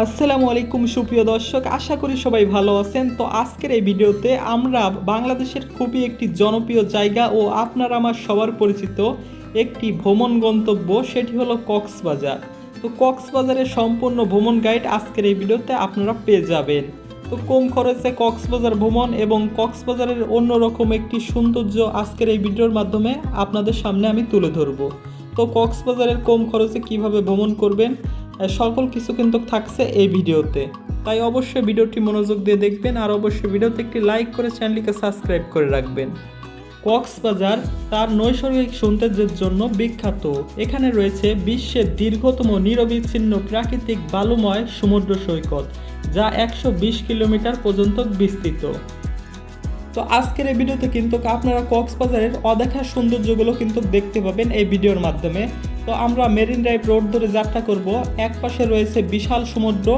আসসালামু আলাইকুম, সুপ্রিয় দর্শক। আশা করি সবাই ভালো আছেন। তো আজকের এই ভিডিওতে আমরা বাংলাদেশের খুবই একটি জনপ্রিয় জায়গা ও আপনার আমার সবার পরিচিত একটি ভ্রমণ গন্তব্য, সেটি হলো কক্সবাজার। তো কক্সবাজারের সম্পূর্ণ ভ্রমণ গাইড আজকের এই ভিডিওতে আপনারা পেয়ে যাবেন। তো কম খরচে কক্সবাজার ভ্রমণ এবং কক্সবাজারের অন্যরকম একটি সৌন্দর্য আজকের এই ভিডিওর মাধ্যমে আপনাদের সামনে আমি তুলে ধরবো। তো কক্সবাজারের কম খরচে কীভাবে ভ্রমণ করবেন? সকল কিছু কিন্তু থাকছে এই ভিডিওতে। তাই অবশ্যই ভিডিওটি মনোযোগ দিয়ে দেখবেন আর অবশ্যই ভিডিওতে একটি লাইক করে চ্যানেলটিকে সাবস্ক্রাইব করে রাখবেন। কক্সবাজার, তার নৈসর্গিক সৌন্দর্যের জন্য বিখ্যাত। এখানে রয়েছে বিশ্বের দীর্ঘতম নিরবিচ্ছিন্ন প্রাকৃতিক বালুময় সমুদ্র সৈকত, যা একশো বিশ কিলোমিটার পর্যন্ত বিস্তৃত। তো আজকের এই ভিডিওতে কিন্তু আপনারা কক্সবাজারের অদেখা সৌন্দর্যগুলো কিন্তু দেখতে পাবেন এই ভিডিওর মাধ্যমে। তো আমরা মেরিন ড্রাইভ রোড ধরে যাত্রা করব। এক পাশে রয়েছে বিশাল সমুদ্র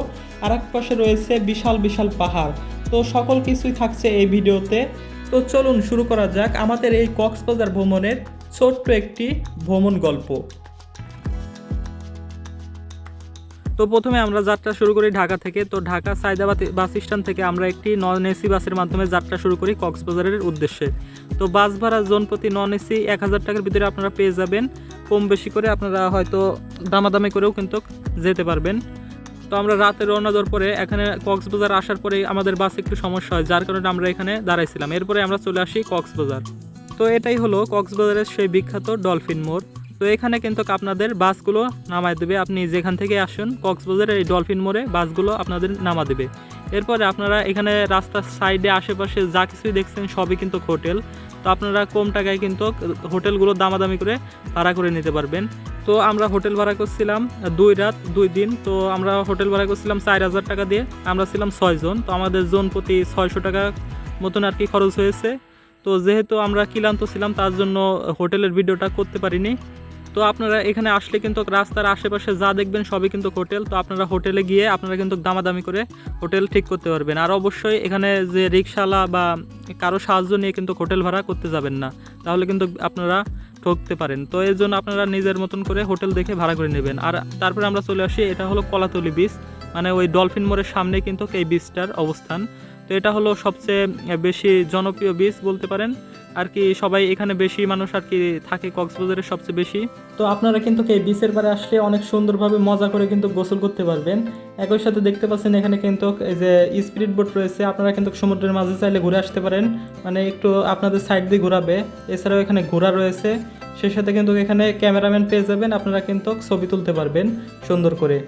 আর এক পাশে রয়েছে বিশাল বিশাল পাহাড়। তো সকল কিছুই থাকছে এই ভিডিওতে। তো চলুন শুরু করা যাক আমাদের এই কক্সবাজার ভ্রমণের ছোট্ট একটি ভ্রমণ গল্প। তো প্রথমে আমরা যাত্রা শুরু করি ঢাকা থেকে। তো ঢাকা সায়দাবাদ বাস স্ট্যান্ড থেকে আমরা একটি নন এসি বাসের মাধ্যমে যাত্রা শুরু করি কক্সবাজারের উদ্দেশ্যে। তো বাস ভাড়া জোন প্রতি নন এসি এক হাজার টাকার ভিতরে আপনারা পেয়ে যাবেন। কম বেশি করে আপনারা হয়তো দামাদামি করেও কিন্তু যেতে পারবেন। তো আমরা রাতে রওনা দেওয়ার পরে এখানে কক্সবাজার আসার পরে আমাদের বাসে একটু সমস্যা হয়, যার কারণে আমরা এখানে দাঁড়াইছিলাম। এরপরে আমরা চলে আসি কক্সবাজার। তো এটাই হলো কক্সবাজারের সেই বিখ্যাত ডলফিন মোড়। তো এখানে কিন্তু আপনাদের বাসগুলো নামায় দেবে। আপনি যেখান থেকে আসুন কক্সবাজারের এই ডলফিন মোড়ে বাসগুলো আপনাদের নামা দেবে। এরপরে আপনারা এখানে রাস্তার সাইডে আশেপাশে যা কিছুই দেখছেন সবই কিন্তু হোটেল। তো আপনারা কম টাকায় কিন্তু হোটেলগুলো দামাদামি করে ভাড়া করে নিতে পারবেন। তো আমরা হোটেল ভাড়া করছিলাম দুই রাত, দুই দিন। তো আমরা হোটেল ভাড়া করছিলাম চার হাজার টাকা দিয়ে। আমরা ছিলাম ছয়জন তো আমাদের জোন প্রতি ছয়শো টাকা মতন আর কি খরচ হয়েছে। তো যেহেতু আমরা ক্লান্ত ছিলাম, তার জন্য হোটেলের ভিডিওটা করতে পারিনি। তো আপনারা এখানে আসলে কিন্তু রাস্তার আশেপাশে যা দেখবেন সবই কিন্তু হোটেল। তো আপনারা হোটেলে গিয়ে আপনারা কিন্তু দামাদামি করে হোটেল ঠিক করতে পারবেন। আর অবশ্যই এখানে যে রিক্সাওয়ালা বা কারও সাহায্য নিয়ে কিন্তু হোটেল ভাড়া করতে যাবেন না। তাহলে কিন্তু আপনারা ঠকতে পারেন। তো এর জন্য আপনারা নিজের মতন করে হোটেল দেখে ভাড়া করে নেবেন। আর তারপরে আমরা চলে আসি, এটা হলো কলাতলি বিচ মানে ওই ডলফিন মোড়ের সামনে কিন্তু এই বিচটার অবস্থান। তো এটা হলো সবচেয়ে বেশি জনপ্রিয় বিচ বলতে পারেন। আর কি সবাই এখানে বেশি মানুষ আর কি থাকে কক্সবাজারের সবচেয়ে বেশি। তো আপনারা কিন্তু এই বিচের পারে আসলে অনেক সুন্দরভাবে মজা করে কিন্তু গোসল করতে পারবেন। একই সাথে দেখতে পাচ্ছেন এখানে কিন্তু এই যে স্পিরিট বোট রয়েছে, আপনারা কিন্তু সমুদ্রের মাঝে চাইলে ঘুরে আসতে পারেন। মানে একটু আপনাদের সাইড দিয়ে ঘোরাবে। এছাড়াও এখানে ঘোরা রয়েছে। সেই সাথে কিন্তু এখানে ক্যামেরাম্যান পেয়ে যাবেন, আপনারা কিন্তু ছবি তুলতে পারবেন সুন্দর করে।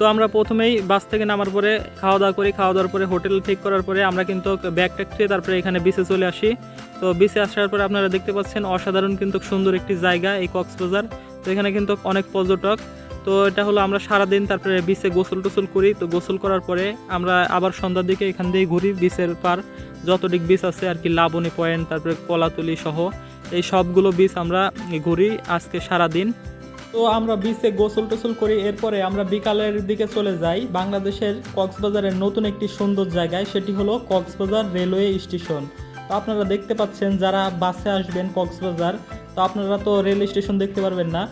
তো আমরা প্রথমেই বাস থেকে নামার পরে খাওয়া দাওয়া করি খাওয়া দাওয়ার পরে হোটেল ঠিক করার পরে আমরা কিন্তু ব্যাগ ট্যাগ খেয়ে তারপরে এখানে বিচে চলে আসি। তো বিচে আসার পরে আপনারা দেখতে পাচ্ছেন অসাধারণ কিন্তু সুন্দর একটি জায়গা এই কক্সবাজার। তো এখানে কিন্তু অনেক পর্যটক। তো এটা হলো আমরা সারাদিন তারপরে বিচে গোসল টোসল করি। তো গোসল করার পরে আমরা আবার সন্ধ্যার দিকে এখান দিয়ে ঘুরি বিচের পার। যতদিক বিচ আছে আর কি, লাবণী পয়েন্ট তারপরে কলাতলি সহ এই সবগুলো বিচ আমরা ঘুরি আজকে সারাদিন। তো আমরা বিচে গোসল টোসল করি, এরপরে আমরা বিকালের দিকে চলে যাই বাংলাদেশের কক্সবাজারের নতুন একটি সুন্দর জায়গায়, সেটি হলো কক্সবাজার রেলওয়ে স্টেশন। তো আপনারা দেখতে পাচ্ছেন যারা বাসে আসবেন কক্সবাজার, তো আপনারা তো রেল স্টেশন দেখতে পারবেন না।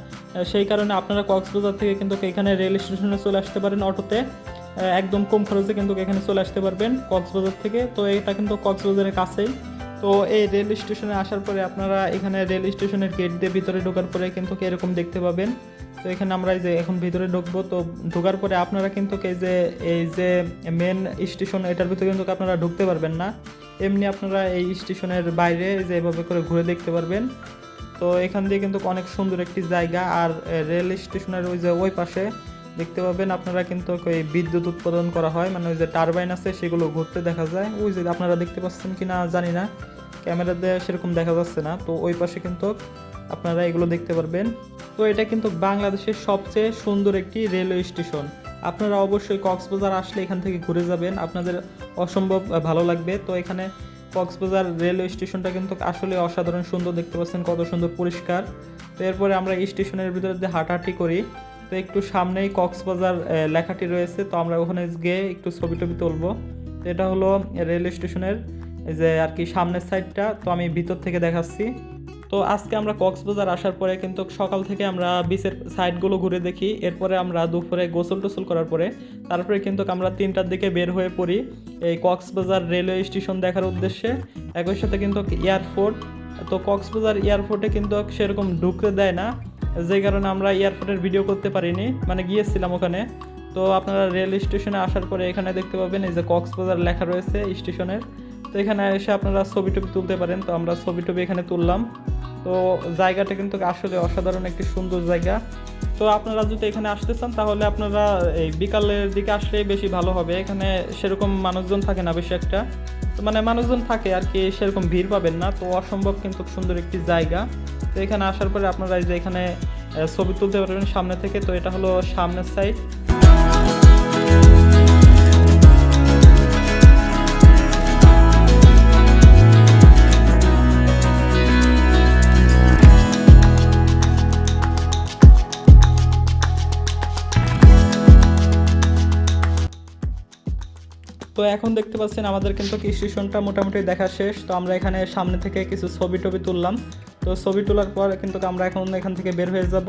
সেই কারণে আপনারা কক্সবাজার থেকে কিন্তু এখানে রেল স্টেশনে চলে আসতে পারেন অটোতে। একদম কম খরচে কিন্তু এখানে চলে আসতে পারবেন কক্সবাজার থেকে। তো এটা কিন্তু কক্সবাজারের কাছেই। তো এই রেল স্টেশনে আসার পরে আপনারা এখানে রেল স্টেশনের গেট দিয়ে ভিতরে ঢোকার পরে কিন্তু এরকম দেখতে পাবেন। তো এখানে আমরা এই যে এখন ভিতরে ঢুকবো, তো ঢোকার পরে আপনারা কিন্তু এই যে এই যে মেন স্টেশন এটার ভিতরে কিন্তু আপনারা ঢুকতে পারবেন না। এমনি আপনারা এই স্টেশনের বাইরে যে এভাবে করে ঘুরে দেখতে পারবেন। তো এখান দিয়ে কিন্তু অনেক সুন্দর একটি জায়গা। আর রেল স্টেশনের ওই যে ওই পাশে দেখতে পাবেন আপনারা কিন্তু ওই বিদ্যুৎ উৎপাদন করা হয় মানে ওই যে টারবাইন আছে সেগুলো ঘুরতে দেখা যায়। ওই যে আপনারা দেখতে পাচ্ছেন কি না জানি না ক্যামেরা দিয়ে সেরকম দেখা যাচ্ছে না। তো ওই পাশে কিন্তু আপনারা এগুলো দেখতে পারবেন। তো এটা কিন্তু বাংলাদেশের সবচেয়ে সুন্দর একটি রেলওয়ে স্টেশন। আপনারা অবশ্যই কক্সবাজার আসলে এখান থেকে ঘুরে যাবেন। আপনাদের অসম্ভব ভালো লাগবে। তো এখানে কক্সবাজার রেলওয়ে স্টেশনটা কিন্তু আসলে অসাধারণ সুন্দর দেখতে পাচ্ছেন, কত সুন্দর পরিষ্কার। তো এরপরে আমরা স্টেশনের ভিতরে হাঁটাহাঁটি করি। তো একটু সামনেই কক্সবাজার লেখাটি রয়েছে, তো আমরা ওখানে গিয়ে একটু ছবি টবি তুলবো। তো এটা হলো রেল স্টেশনের যে আর কি সামনের সাইডটা, তো আমি ভিতর থেকে দেখাচ্ছি। তো আজকে আমরা কক্সবাজার আসার পরে কিন্তু সকাল থেকে আমরা বিচের সাইডগুলো ঘুরে দেখি, এরপরে আমরা দুপুরে গোসল টোসল করার পরে, তারপরে কিন্তু আমরা তিনটার দিকে বের হয়ে পড়ি এই কক্সবাজার রেলওয়ে স্টেশন দেখার উদ্দেশ্যে। একই সাথে কিন্তু এয়ারপোর্ট তো কক্সবাজার এয়ারপোর্টে কিন্তু সেরকম ঢুকতে দেয় না যে কারণে আমরা এয়ারপোর্টের ভিডিও করতে পারিনি মানে গিয়েছিলাম ওখানে। তো আপনারা রেল স্টেশনে আসার পরে এখানে দেখতে পাবেন এই যে কক্সবাজার লেখা রয়েছে স্টেশনের তো এখানে এসে আপনারা ছবি টবি তুলতে পারেন, তো আমরা ছবি টবি এখানে তুললাম। তো জায়গাটা কিন্তু আসলে অসাধারণ একটি সুন্দর জায়গা। তো আপনারা যদি এখানে আসতে চান, তাহলে আপনারা এই বিকালের দিকে আসলেই বেশি ভালো হবে। এখানে সেরকম মানুষজন থাকে না বেশি একটা। তো মানে মানুষজন থাকে আর কি, সেরকম ভিড় পাবেন না। তো অসম্ভব কিন্তু সুন্দর একটি জায়গা। তো এখানে আসার পরে আপনারা এই যে এখানে ছবি তুলতে পারবেন সামনে থেকে। তো এটা হলো সামনের সাইড তো এখন দেখতে পাচ্ছেন আমাদের কিন্তু স্টেশনটা মোটামুটি দেখা শেষ। তো আমরা এখানে সামনে থেকে কিছু ছবি টবি তুললাম। তো ছবি তোলার পর কিন্তু আমরা এখন এখান থেকে বের হয়ে যাব।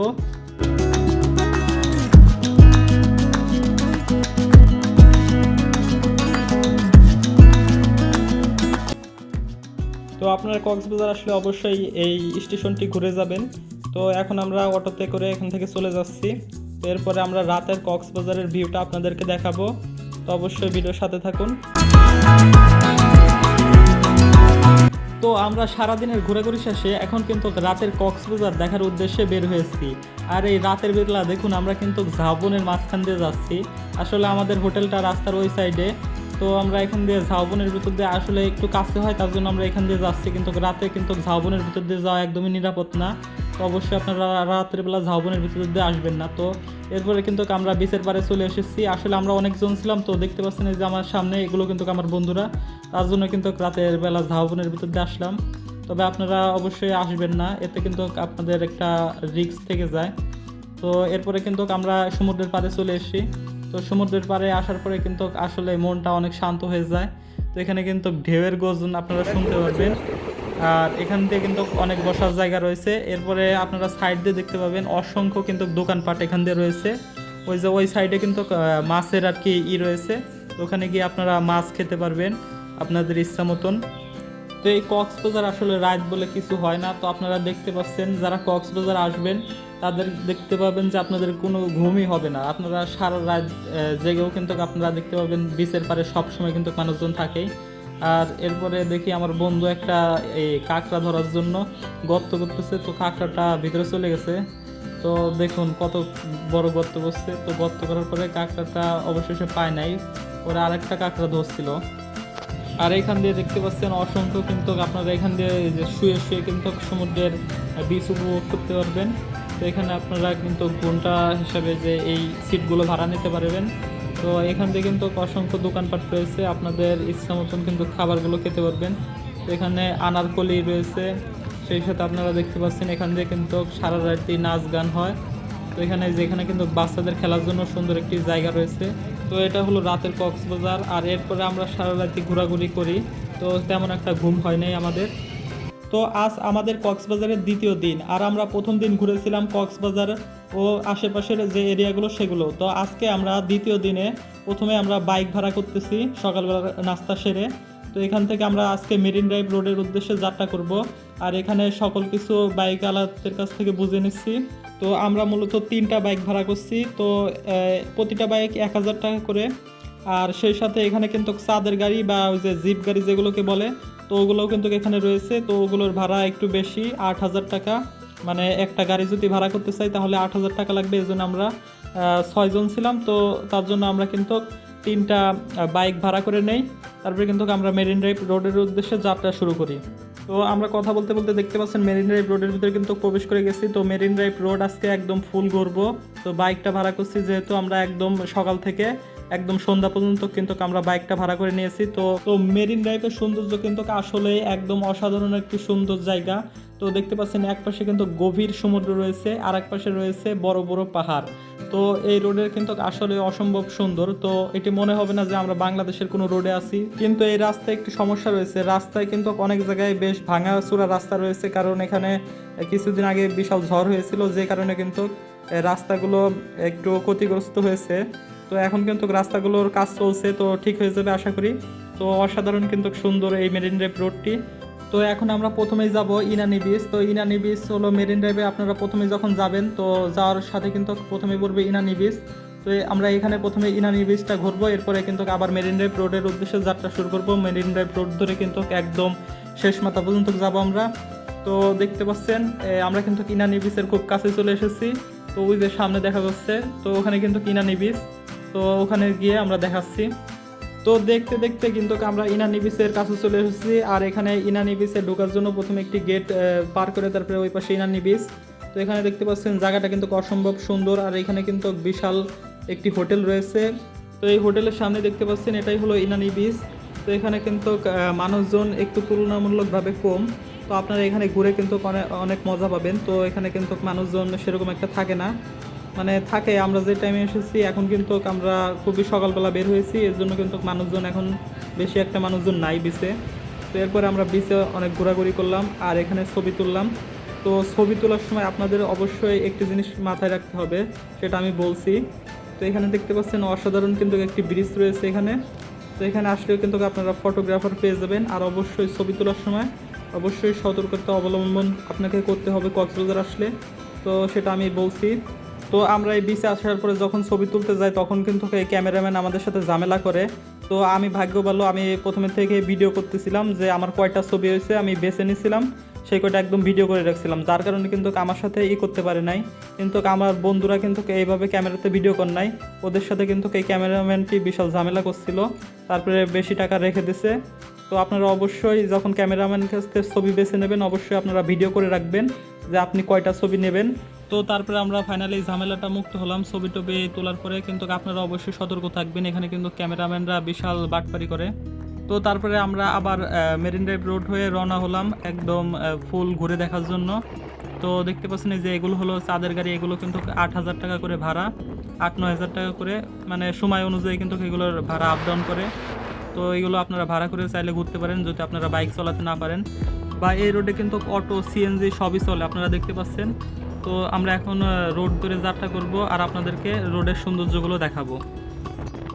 তো আপনারা কক্সবাজার আসলে অবশ্যই এই স্টেশনটি ঘুরে যাবেন। তো এখন আমরা অটোতে করে এখান থেকে চলে যাচ্ছি। এরপরে আমরা রাতের কক্সবাজারের ভিউটা আপনাদেরকে দেখাবো। তো অবশ্যই ভিডিওর সাথে থাকুন। তো আমরা সারাদিনের ঘোরাঘুরি শেষে এখন কিন্তু রাতের কক্সবাজার দেখার উদ্দেশ্যে বের হয়েছি। আর এই রাতের বেলা দেখুন আমরা কিন্তু ঝাউবনের মাঝখান দিয়ে যাচ্ছি। আসলে আমাদের হোটেলটা রাস্তার ওই সাইডে। তো আমরা এখান দিয়ে ঝাউবনের ভিতর দিয়ে আসলে একটু কাছে হয়, তার জন্য আমরা এখান দিয়ে যাচ্ছি। কিন্তু রাতে কিন্তু ঝাউবনের ভিতর দিয়ে যাওয়া একদমই নিরাপদ না। তো অবশ্যই আপনারা রাতের বেলা ঝাউবনের ভিতর দিয়ে আসবেন না। তো এরপরে কিন্তু আমরা বিচের পারে চলে এসেছি। আসলে আমরা অনেকজন ছিলাম, তো দেখতে পাচ্ছেন যে আমার সামনে এগুলো কিন্তু আমার বন্ধুরা। তার জন্য কিন্তু রাতের বেলা ঝাউবনের ভিতর দিয়ে আসলাম। তবে আপনারা অবশ্যই আসবেন না, এতে কিন্তু আপনাদের একটা রিস্ক থেকে যায়। তো এরপরে কিন্তু আমরা সমুদ্রের পাড়ে চলে এসেছি। তো সমুদ্রের পাড়ে আসার পরে কিন্তু আসলে মনটা অনেক শান্ত হয়ে যায়। এখানে কিন্তু ঢেউয়ের গর্জন আপনারা শুনতে পারবেন। আর এখান দিয়ে কিন্তু অনেক বসার জায়গা রয়েছে। এরপরে আপনারা সাইড দিয়ে দেখতে পাবেন অসংখ্য কিন্তু দোকানপাট এখান দিয়ে রয়েছে। ওই যে ওই সাইডে কিন্তু মাছের আর কি ই রয়েছে। ওখানে গিয়ে আপনারা মাছ খেতে পারবেন আপনাদের ইচ্ছা মতন। তো এই কক্সবাজার আসলে রাত বলে কিছু হয় না। তো আপনারা দেখতে পাচ্ছেন, যারা কক্সবাজার আসবেন, তাদের দেখতে পাবেন যে আপনাদের কোনো ঘুমই হবে না। আপনারা সারা রাত জেগেও কিন্তু আপনারা দেখতে পাবেন, বিচের পারে সবসময় কিন্তু মানুষজন থাকেই। আর এরপরে দেখি আমার বন্ধু একটা এই কাঁকড়া ধরার জন্য গর্ত করতেছে। তো কাঁকড়াটা ভিতরে চলে গেছে। তো দেখুন কত বড় গর্ত করছে। তো গর্ত করার পরে কাঁকড়াটা অবশেষে পায় নাই। ওরা আরেকটা কাঁকড়া ধরছিল। আর এখান দিয়ে দেখতে পাচ্ছেন অসংখ্য কিন্তু আপনারা এখান দিয়ে শুয়ে শুয়ে কিন্তু সমুদ্রের বীজ উপভোগ করতে পারবেন। তো এখানে আপনারা কিন্তু ঘণ্টা হিসাবে যে এই সিটগুলো ভাড়া নিতে পারবেন। তো এখান দিয়ে কিন্তু অসংখ্য দোকানপাট রয়েছে, আপনাদের ইচ্ছা মতন কিন্তু খাবারগুলো খেতে পারবেন। এখানে আনারকলি রয়েছে, সেই সাথে আপনারা দেখতে পাচ্ছেন এখান দিয়ে কিন্তু সারা রাত্রি নাচ গান হয়। তো এখানে যেখানে কিন্তু বাচ্চাদের খেলার জন্য সুন্দর একটি জায়গা রয়েছে। তো এটা হলো রাতের কক্সবাজার, আর এরপরে আমরা সারা রাত্রি ঘোরাঘুরি করি। তো তেমন একটা ঘুম হয় নাই আমাদের। তো আজ আমাদের কক্সবাজারের দ্বিতীয় দিন, আর আমরা প্রথম দিন ঘুরেছিলাম কক্সবাজার ও আশেপাশের যে এরিয়াগুলো সেগুলো। তো আজকে আমরা দ্বিতীয় দিনে প্রথমে আমরা বাইক ভাড়া করতেছি সকালবেলা নাস্তা সেরে। তো এখান থেকে আমরা আজকে মেরিন ড্রাইভ রোডের উদ্দেশ্যে যাত্রা করব, আর এখানে সকল কিছু বাইক আলাদের কাছ থেকে বুঝে নিচ্ছি। তো আমরা মূলত তিনটা বাইক ভাড়া করছি। তো প্রতিটা বাইক এক হাজার টাকা করে। আর সেই সাথে এখানে কিন্তু চাঁদের গাড়ি বা ওই যে জিপ গাড়ি যেগুলোকে বলে, তো ওগুলোও কিন্তু এখানে রয়েছে। তো ওগুলোর ভাড়া একটু বেশি, আট হাজার টাকা। মানে একটা গাড়ি যদি ভাড়া করতে চাই, তাহলে আট হাজার টাকা লাগবে। এই জন্য আমরা ছয়জন ছিলাম। তো তার জন্য আমরা কিন্তু তিনটা বাইক ভাড়া করে নেই। তারপরে কিন্তু আমরা মেরিন ড্রাইভ রোডের উদ্দেশ্যে যাত্রা শুরু করি। তো আমরা কথা বলতে বলতে দেখতে পাচ্ছেন মেরিন ড্রাইভ রোডের ভিতরে কিন্তু প্রবেশ করে গেছি। তো মেরিন ড্রাইভ রোড আজকে একদম ফুল ঘুরবো। তো বাইকটা ভাড়া করছি যেহেতু আমরা একদম সকাল থেকে। একদম সন্ধ্যা পর্যন্ত কিন্তু আমরা বাইকটা ভাড়া করে নিয়েছি। তো তো মেরিন ড্রাইভের সৌন্দর্য কিন্তু আসলে একদম অসাধারণ একটি সুন্দর জায়গা। তো দেখতে পাচ্ছেন এক পাশে কিন্তু গভীর সমুদ্র রয়েছে আর এক পাশে রয়েছে বড় বড় পাহাড়। তো এই রোডের কিন্তু আসলে অসম্ভব সুন্দর। তো এটি মনে হবে না যে আমরা বাংলাদেশের কোনো রোডে আছি। কিন্তু এই রাস্তায় একটি সমস্যা রয়েছে। রাস্তায় কিন্তু অনেক জায়গায় বেশ ভাঙাচোরা রাস্তা রয়েছে। কারণ এখানে কিছুদিন আগে বিশাল ঝড় হয়েছিল, যে কারণে কিন্তু রাস্তাগুলো একটু ক্ষতিগ্রস্ত হয়েছে। তো এখন কিন্তু রাস্তাগুলোর কাজ চলছে, তো ঠিক হয়ে যাবে আশা করি। তো অসাধারণ কিন্তু সুন্দর এই মেরিন ড্রাইভ রোডটি তো এখন আমরা প্রথমেই যাব ইনানি বিচ তো ইনানি বিচ হলো মেরিন ড্রাইভে আপনারা প্রথমে যখন যাবেন, তো যাওয়ার সাথে কিন্তু প্রথমে পড়বে ইনানি বিচ তো আমরা এখানে প্রথমে ইনানি বিচটা ঘুরবো, এরপরে কিন্তু আবার মেরিন ড্রাইভ রোডের উদ্দেশ্যে যাত্রা শুরু করব। মেরিন ড্রাইভ রোড ধরে কিন্তু একদম শেষ মাথা পর্যন্ত যাব আমরা। তো দেখতে পাচ্ছেন আমরা কিন্তু ইনানি বিচের খুব কাছে চলে এসেছি। তো ওই যে সামনে দেখা যাচ্ছে, তো ওখানে কিন্তু ইনানি বিচ তো ওখানে গিয়ে আমরা দেখাচ্ছি। তো দেখতে দেখতে কিন্তু আমরা ইনানি বিচের কাছে চলে এসেছি আর এখানে ইনানি বিচে ঢোকার জন্য প্রথমে একটি গেট পার করে তারপরে ওই পাশে ইনানি বিচ তো এখানে দেখতে পাচ্ছেন জায়গাটা কিন্তু অসম্ভব সুন্দর আর এখানে কিন্তু বিশাল একটি হোটেল রয়েছে। তো এই হোটেলের সামনে দেখতে পাচ্ছেন এটাই হলো ইনানি বিচ তো এখানে কিন্তু মানুষজন একটু তুলনামূলকভাবে কম। তো আপনারা এখানে ঘুরে কিন্তু অনেক মজা পাবেন। তো এখানে কিন্তু মানুষজন সেরকম একটা থাকে না। মানে থাকে, আমরা যে টাইমে এসেছি, এখন কিন্তু আমরা খুবই সকালবেলা বের হয়েছি, এর জন্য কিন্তু মানুষজন এখন বেশি একটা মানুষজন নাই বিচে তো এরপরে আমরা বিচে অনেক ঘোরাঘুরি করলাম, আর এখানে ছবি তুললাম। তো ছবি তোলার সময় আপনাদের অবশ্যই একটি জিনিস মাথায় রাখতে হবে, সেটা আমি বলছি। তো এখানে দেখতে পাচ্ছেন, অসাধারণ কিন্তু একটি ব্রিজ রয়েছে এখানে। তো এখানে আসলেও কিন্তু আপনারা ফটোগ্রাফার পেয়ে যাবেন, আর অবশ্যই ছবি তোলার সময় অবশ্যই সতর্কতা অবলম্বন আপনাকে করতে হবে কক্সবাজার আসলে। তো সেটা আমি বলছি। তো আমরা এই বিচে আসার পরে যখন ছবি তুলতে যাই, তখন কিন্তু এই ক্যামেরাম্যান আমাদের সাথে ঝামেলা করে। তো আমি ভাগ্য ভালো আমি প্রথমে থেকে ভিডিও করতেছিলাম যে আমার কয়টা ছবি হয়েছে, আমি বেছে নিয়েছিলাম সেই কয়টা একদম ভিডিও করে রাখছিলাম। যার কারণে কিন্তু আমার সাথে ই করতে পারে নাই। কিন্তু আমার বন্ধুরা কিন্তু এইভাবে ক্যামেরাতে ভিডিও কর নাই। ওদের সাথে কিন্তু এই ক্যামেরাম্যানটি বিশাল ঝামেলা করছিল। তারপরে বেশি টাকা রেখে দিছে। তো আপনারা অবশ্যই যখন ক্যামেরাম্যানের কাছ থেকে ছবি বেছে নেবেন, অবশ্যই আপনারা ভিডিও করে রাখবেন যে আপনি কয়টা ছবি নেবেন। তো তারপরে আমরা ফাইনালি ঝামেলাটা মুক্ত হলাম, ছবি টবি তোলার পরে। কিন্তু আপনারা অবশ্যই সতর্ক থাকবেন, এখানে কিন্তু ক্যামেরাম্যানরা বিশাল বাটপারি করে। তো তারপরে আমরা আবার মেরিন ড্রাইভ রোড হয়ে রওনা হলাম, একদম ফুল ঘুরে দেখার জন্য। তো দেখতে পাচ্ছেন যে এগুলো হলো চাঁদের গাড়ি, এগুলো কিন্তু আট হাজার টাকা করে ভাড়া, আট, নয় হাজার টাকা করে। মানে সময় অনুযায়ী কিন্তু এগুলোর ভাড়া আপ ডাউন করে। তো এগুলো আপনারা ভাড়া করে চাইলে ঘুরতে পারেন, যদি আপনারা বাইক চালাতে না পারেন। বা এই রোডে কিন্তু অটো সিএনজি সবই চলে, আপনারা দেখতে পাচ্ছেন। তো আমরা এখন রোড ধরে যাত্রা করব আর আপনাদেরকে রোডের সৌন্দর্যগুলো দেখাবো।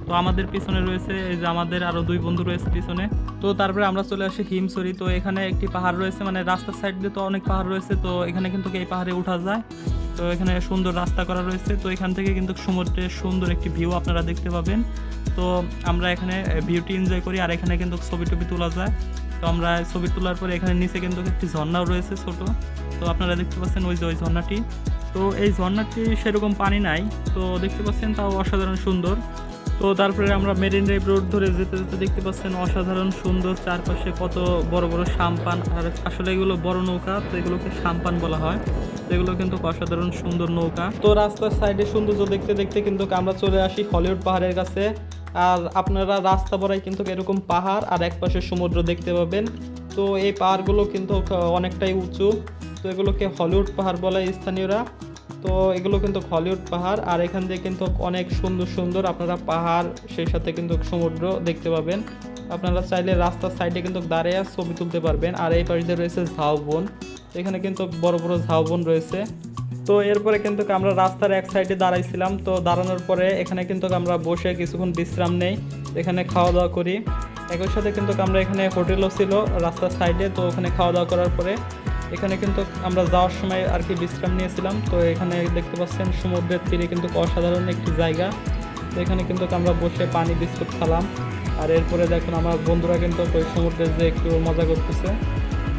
তো আমাদের পিছনে রয়েছে, এই যে আমাদের আরও দুই বন্ধু রয়েছে পিছনে। তো তারপরে আমরা চলে আসি হিমসরি তো এখানে একটি পাহাড় রয়েছে মানে রাস্তার সাইড দিয়ে তো অনেক পাহাড় রয়েছে। তো এখানে কিন্তু এই পাহাড়ে উঠা যায়। তো এখানে সুন্দর রাস্তা করা রয়েছে। তো এখান থেকে কিন্তু সমুদ্রের সুন্দর একটি ভিউ আপনারা দেখতে পাবেন। তো আমরা এখানে ভিউটি এনজয় করি আর এখানে কিন্তু ছবি টবি তোলা যায়। তো আমরা ছবি তোলার পরে এখানে নিচে কিন্তু একটি ঝর্ণাও রয়েছে ছোট। তো আপনারা দেখতে পাচ্ছেন ওই যে ওই ঝর্ণাটি। তো এই ঝর্ণাটি সেরকম পানি নাই, তো দেখতে পাচ্ছেন তাও অসাধারণ সুন্দর। তো তারপরে আমরা মেরিন ড্রাইভ রোড ধরে যেতে যেতে দেখতে পাচ্ছেন অসাধারণ সুন্দর চারপাশে কত বড় বড় সাম্পান আর আসলে এগুলো বড় নৌকা, তো এগুলোকে সাম্পান বলা হয়। এগুলো কিন্তু অসাধারণ সুন্দর নৌকা। তো রাস্তার সাইডে সৌন্দর্য দেখতে দেখতে কিন্তু আমরা চলে আসি হলিউড পাহাড়ের কাছে। আর আপনারা রাস্তা বরাই কিন্তু এরকম পাহাড় আর এক পাশে সমুদ্র দেখতে পাবেন। তো এই পাহাড়গুলো কিন্তু অনেকটাই উঁচু। তো এগুলোকে হলিউড পাহাড় বলে স্থানীয়রা। তো এগুলো কিন্তু হলিউড পাহাড়, আর এখান দিয়ে কিন্তু অনেক সুন্দর সুন্দর আপনারা পাহাড়, সেই সাথে কিন্তু সমুদ্র দেখতে পাবেন। আপনারা চাইলে রাস্তার সাইডে কিন্তু দাঁড়িয়ে ছবি তুলতে পারবেন, আর এই পাশে রয়েছে ঝাউবন এখানে কিন্তু বড় বড় ঝাউবন রয়েছে। তো এরপরে কিন্তু আমরা রাস্তার এক সাইডে দাঁড়াইছিলাম, তো দাঁড়ানোর পরে এখানে কিন্তু আমরা বসে কিছুক্ষণ বিশ্রাম নেই, এখানে খাওয়া দাওয়া করি। একই সাথে কিন্তু আমরা এখানে হোটেলও ছিল রাস্তার সাইডে, তো ওখানে খাওয়া দাওয়া করার পরে এখানে কিন্তু আমরা যাওয়ার সময় আর কি বিশ্রাম নিয়েছিলাম। তো এখানে দেখতে পাচ্ছেন সমুদ্রের তীরে কিন্তু অসাধারণ একটি জায়গা। তো এখানে কিন্তু আমরা বসে পানি, বিস্কুট খালাম। আর এরপরে দেখুন আমার বন্ধুরা কিন্তু ওই সমুদ্রের যে একটু মজা করতেছে।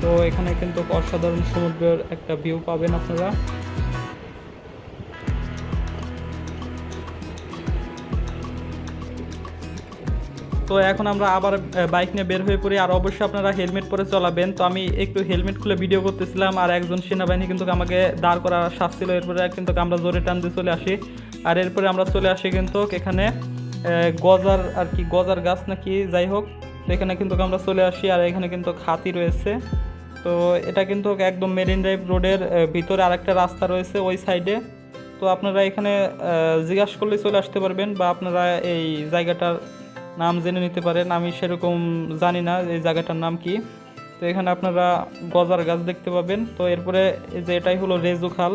তো এখানে কিন্তু অসাধারণ সমুদ্রের একটা ভিউ পাবেন আপনারা। তো এখন আমরা আবার বাইক নিয়ে বের হয়ে পড়ি। আর অবশ্যই আপনারা হেলমেট পরে চলাবেন। তো আমি একটু হেলমেট খুলে ভিডিও করতেছিলাম, আর একজন সেনাবাহিনী কিন্তু আমাকে দাঁড় করা শাস্ছিল এরপরে কিন্তু আমরা জোরে টান দিয়ে চলে আসি। আর এরপরে আমরা চলে আসি কিন্তু এখানে গজার আর কি, গজার গাছ নাকি যাই হোক, তো এখানে কিন্তু আমরা চলে আসি। আর এখানে কিন্তু হাতি রয়েছে। তো এটা কিন্তু একদম মেরিন ড্রাইভ রোডের ভিতরে আরেকটা রাস্তা রয়েছে ওই সাইডে তো আপনারা এখানে জিজ্ঞাসা করলে চলে আসতে পারবেন বা আপনারা এই জায়গাটার নাম জেনে নিতে পারেন, আমি সেরকম জানি না এই জায়গাটার নাম কি। তো এখানে আপনারা গজার গাছ দেখতে পাবেন। তো এরপরে যে এটাই হলো রেজু খাল,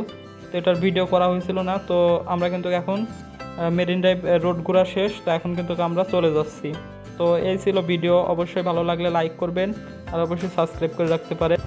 তো এটার ভিডিও করা হয়েছিল না, তো আমরা কিন্তু এখন মেরিন ড্রাইভ রোড ঘোরা শেষ, তো এখন কিন্তু আমরা চলে যাচ্ছি। তো এই ছিল ভিডিও অবশ্যই ভালো লাগলে লাইক করবেন, আর অবশ্যই সাবস্ক্রাইব করে রাখতে পারেন।